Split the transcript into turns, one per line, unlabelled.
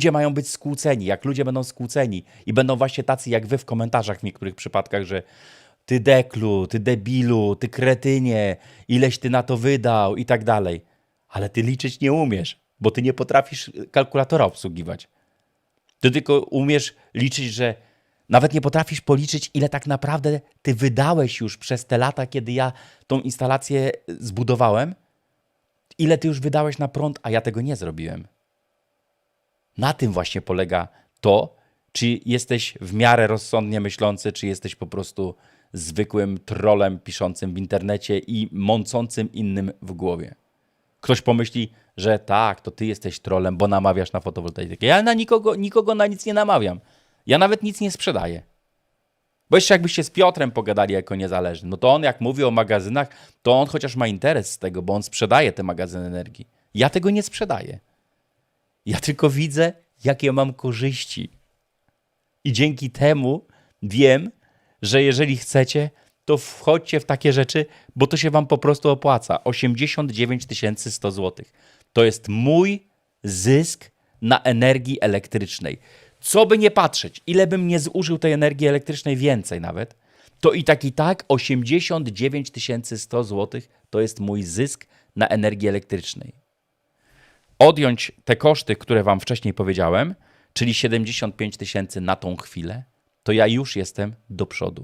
Ludzie mają być skłóceni. Jak ludzie będą skłóceni i będą właśnie tacy jak wy w komentarzach w niektórych przypadkach, że ty deklu, ty debilu, ty kretynie, ileś ty na to wydał i tak dalej. Ale ty liczyć nie umiesz, bo ty nie potrafisz kalkulatora obsługiwać. Ty tylko umiesz liczyć, że nawet nie potrafisz policzyć, ile tak naprawdę ty wydałeś już przez te lata, kiedy ja tą instalację zbudowałem. Ile ty już wydałeś na prąd, a ja tego nie zrobiłem. Na tym właśnie polega to, czy jesteś w miarę rozsądnie myślący, czy jesteś po prostu zwykłym trolem piszącym w internecie i mącącym innym w głowie. Ktoś pomyśli, że tak, to ty jesteś trolem, bo namawiasz na fotowoltaikę. Ja na nikogo, nikogo na nic nie namawiam. Ja nawet nic nie sprzedaję. Bo jeszcze jakbyście z Piotrem pogadali jako niezależny, no to on jak mówi o magazynach, to on chociaż ma interes z tego, bo on sprzedaje te magazyny energii. Ja tego nie sprzedaję. Ja tylko widzę, jakie mam korzyści. I dzięki temu wiem, że jeżeli chcecie, to wchodźcie w takie rzeczy, bo to się wam po prostu opłaca. 89 100 zł. To jest mój zysk na energii elektrycznej. Co by nie patrzeć, ile bym nie zużył tej energii elektrycznej więcej nawet, to i tak i tak 89 100 zł to jest mój zysk na energii elektrycznej odjąć te koszty, które Wam wcześniej powiedziałem, czyli 75 tysięcy na tą chwilę, to ja już jestem do przodu.